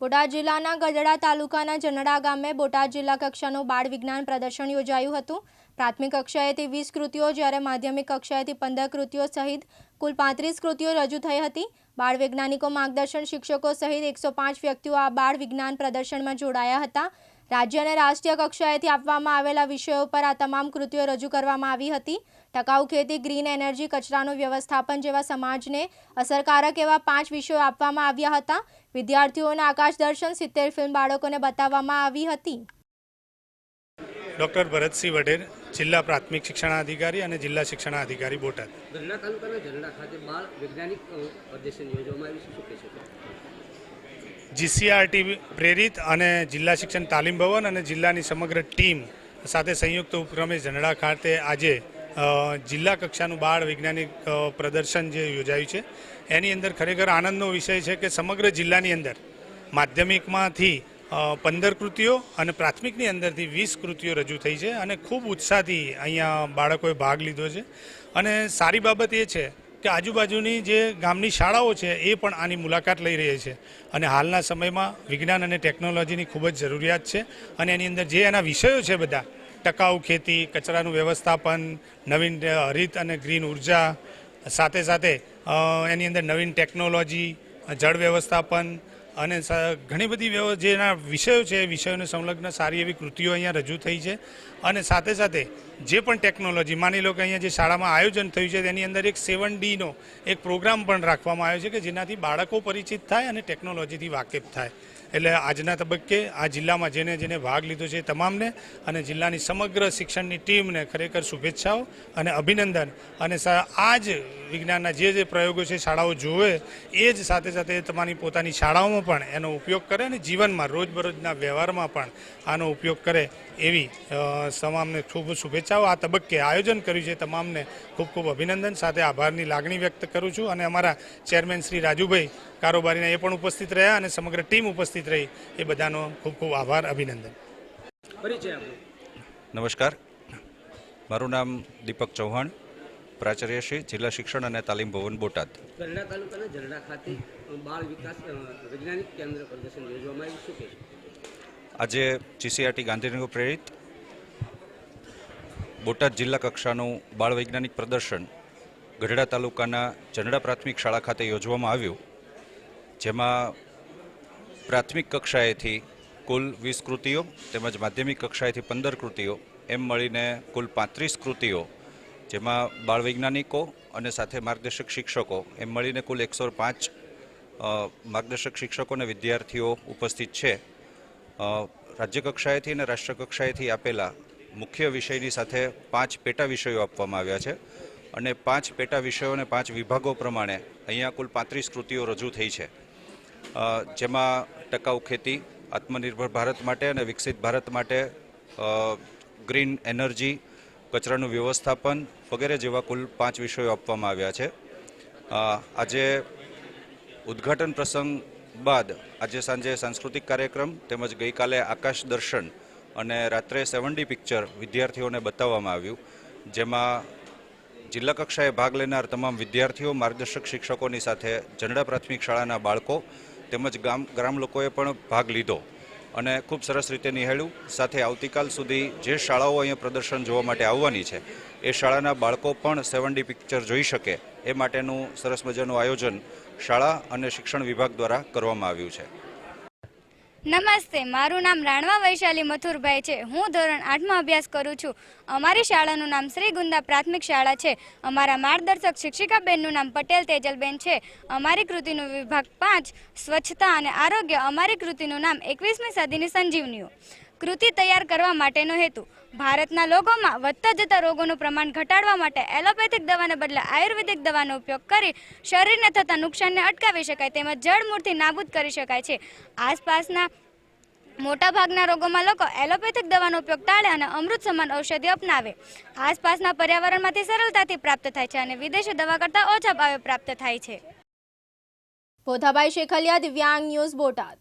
બોટાદ જિલ્લાના ગઢડા તાલુકાના જનડા ગામે બોટાદ જિલ્લા કક્ષાનું બાળ વિજ્ઞાન પ્રદર્શન યોજાયું હતું. પ્રાથમિક કક્ષાએથી વીસ કૃતિઓ, જ્યારે માધ્યમિક કક્ષાએથી પંદર કૃતિઓ સહિત કુલ પાંત્રીસ કૃતિઓ રજૂ થઈ હતી. બાળ વૈજ્ઞાનિકો, માર્ગદર્શન શિક્ષકો સહિત એકસો પાંચ વ્યક્તિઓ આ બાળ વિજ્ઞાન પ્રદર્શનમાં જોડાયા હતા. રાજ્ય અને રાષ્ટ્રીય કક્ષાએથી આપવામાં આવેલા વિષયો પર આ તમામ કૃતિઓ રજૂ કરવામાં આવી હતી. ટકાઉ ખેતી ગ્રીન એનર્જી કચરાનું વ્યવસ્થાપન જેવા સમાજને અસરકારક એવા પાંચ વિષયો આપવામાં આવ્યા હતા. વિદ્યાર્થીઓને આકાશ દર્શન સિત્તેર ફિલ્મ બાળકોને બતાવવામાં આવી હતી. ડૉક્ટર ભરતસિંહ વઢેર જિલ્લા પ્રાથમિક શિક્ષણાધિકારી અને જિલ્લા શિક્ષણાધિકારી બોટાદ. ગઢડા તાલુકાના ઝરડા ખાતે બાળ વૈજ્ઞાનિક અ, યોજવામાં આવ્યું છે. શું કહેશો જીસીઆરટી પ્રેરિત અને જિલ્લા શિક્ષણ તાલીમ ભવન અને જિલ્લાની સમગ્ર ટીમ સાથે સંયુક્ત ઉપક્રમે ઝંડા ખાતે આજે જિલ્લા કક્ષાનું બાળ વૈજ્ઞાનિક પ્રદર્શન જે યોજાયું છે, એની અંદર ખરેખર આનંદનો વિષય છે કે સમગ્ર જિલ્લાની અંદર માધ્યમિકમાંથી પંદર કૃતિઓ અને પ્રાથમિકની અંદરથી વીસ કૃતિઓ રજૂ થઈ છે અને ખૂબ ઉત્સાહથી અહીંયા બાળકોએ ભાગ લીધો છે. અને સારી બાબત એ છે કે આજુબાજુની જે ગામની શાળાઓ છે, એ પણ આની મુલાકાત લઈ રહી છે. અને હાલના સમયમાં વિજ્ઞાન અને ટેકનોલોજીની ખૂબ જ જરૂરિયાત છે અને એની અંદર જે એના વિષયો છે બધા, ટકાઉ ખેતી, કચરાનું વ્યવસ્થાપન, નવીન હરિત અને ગ્રીન ઊર્જા, સાથે સાથે એની અંદર નવીન ટેકનોલોજી, જળ વ્યવસ્થાપન અને ઘણી બધી જેના વિષયો છે, એ વિષયોને સંલગ્ન સારી એવી કૃતિઓ અહીંયા રજૂ થઈ છે. અને સાથે સાથે જે પણ ટેકનોલોજી, માની લો કે અહીંયા જે શાળામાં આયોજન થયું છે, તેની અંદર એક સેવન ડીનો એક પ્રોગ્રામ પણ રાખવામાં આવ્યો છે કે જેનાથી બાળકો પરિચિત થાય અને ટેકનોલોજીથી વાકેફ થાય. એટલે આજના તબક્કે આ જિલ્લામાં જેને જેને ભાગ લીધો છે તમામને અને જિલ્લાની સમગ્ર શિક્ષણની ટીમને ખરેખર શુભેચ્છાઓ અને અભિનંદન. અને આ જ વિજ્ઞાનના જે જે પ્રયોગો છે, શાળાઓ જોવે એ જ સાથે સાથે તમારી પોતાની શાળાઓમાં પણ એનો ઉપયોગ કરે અને જીવનમાં રોજબરોજના વ્યવહારમાં પણ આનો ઉપયોગ કરે. એવી તમામને ખૂબ શુભેચ્છાઓ. આ તબક્કે આયોજન કર્યું છે. તમામને ખૂબ ખૂબ અભિનંદન. સાથે આભારની લાગણી વ્યક્ત કરું છું. અને અમારા ચેરમેન શ્રી રાજુભાઈ કારોબારીના એ પણ ઉપસ્થિત રહ્યા અને સમગ્ર ટીમ ઉપસ્થિત રહી. એ બધાનો ખૂબ ખૂબ આભાર અભિનંદન. નમસ્કાર. મારું નામ દીપક ચૌહાણ પ્રાચાર્ય શ્રી જિલ્લા શિક્ષણ અને તાલીમ ભવન બોટાદ. તાલુકાના ખાતે બાળ વિકાસ વૈજ્ઞાનિક કેન્દ્ર પ્રદર્શન યોજવામાં આવ્યું શું આજે જીસીઆરટી ગાંધીનગર પ્રેરિત બોટાદ જિલ્લા કક્ષાનું બાળ વૈજ્ઞાનિક પ્રદર્શન ગઢડા તાલુકાના ચંદડા પ્રાથમિક શાળા ખાતે યોજવામાં આવ્યું, જેમાં પ્રાથમિક કક્ષાએથી કુલ વીસ કૃતિઓ તેમજ માધ્યમિક કક્ષાએથી પંદર કૃતિઓ, એમ મળીને કુલ પાંત્રીસ કૃતિઓ, જેમાં બાળ વૈજ્ઞાનિકો અને સાથે માર્ગદર્શક શિક્ષકો, એમ મળીને કુલ એકસો પાંચ માર્ગદર્શક શિક્ષકો અને વિદ્યાર્થીઓ ઉપસ્થિત છે. અ, રાજ્ય કક્ષાએથી અને રાષ્ટ્રકક્ષાએથી આપેલા મુખ્ય વિષયની સાથે પાંચ પેટા વિષયો આપવામાં આવ્યા છે. અને પાંચ પેટા વિષયો અને પાંચ વિભાગો પ્રમાણે અહીંયા કુલ પાંત્રીસ કૃતિઓ રજૂ થઈ છે. જેમાં ટકાઉ ખેતી આત્મનિર્ભર ભારત માટે અને વિકસિત ભારત માટે ગ્રીન એનર્જી કચરાનું વ્યવસ્થાપન વગેરે જેવા કુલ પાંચ વિષયો આપવામાં આવ્યા છે. આજે ઉદ્ઘાટન પ્રસંગ બાદ આજે સાંજે સાંસ્કૃતિક કાર્યક્રમ તેમજ ગઈકાલે આકાશ દર્શન અને રાત્રે સેવન પિક્ચર વિદ્યાર્થીઓને બતાવવામાં આવ્યું, જેમાં જિલ્લા કક્ષાએ ભાગ લેનાર તમામ વિદ્યાર્થીઓ, માર્ગદર્શક શિક્ષકોની સાથે જનડા પ્રાથમિક શાળાના બાળકો તેમજ ગામ ગ્રામ લોકોએ પણ ભાગ લીધો. અને ખૂબ સરસ રીતે નિહાળ્યું. સાથે આવતીકાલ સુધી જે શાળાઓ અહીંયા પ્રદર્શન જોવા માટે આવવાની છે, એ શાળાના બાળકો પણ સેવન ડી પિક્ચર જોઈ શકે. એ માટેનું સરસ મજાનું આયોજન શાળા અને શિક્ષણ વિભાગ દ્વારા કરવામાં આવ્યું છે. નમસ્તે, મારું નામ રાણવા વૈશાલી મથુરભાઈ છે. હું ધોરણ આઠમાં અભ્યાસ કરું છું. અમારી શાળાનું નામ શ્રી ગુંદા પ્રાથમિક શાળા છે. અમારા માર્ગદર્શક શિક્ષિકાબેનનું નામ પટેલ તેજલબેન છે. અમારી કૃતિનું વિભાગ પાંચ, સ્વચ્છતા અને આરોગ્ય અમારી કૃતિનું નામ એકવીસમી સદીની સંજીવનીઓ. કૃતિ તૈયાર કરવા માટેનો હેતુ. ભારતના લોકોમાં વધતા જતા રોગોનું પ્રમાણ ઘટાડવા માટે એલોપેથિક દવાને બદલે આયુર્વેદિક દવાનો ઉપયોગ કરી શરીરને થતા નુકસાનને અટકાવી શકાય તેમજ જળમૂળથી નાબૂદ કરી શકાય છે. આસપાસના મોટાભાગના રોગોમાં લોકો એલોપેથિક દવાનો ઉપયોગ ટાળે અને અમૃત સમાન ઔષધિ અપનાવે. આસપાસના પર્યાવરણમાંથી સરળતાથી પ્રાપ્ત થાય છે અને વિદેશી દવા કરતાં ઓછા ભાવે પ્રાપ્ત થાય છે. પોથાભાઈ શેખલિયા, દિવ્યાંગ ન્યૂઝ બોટાદ.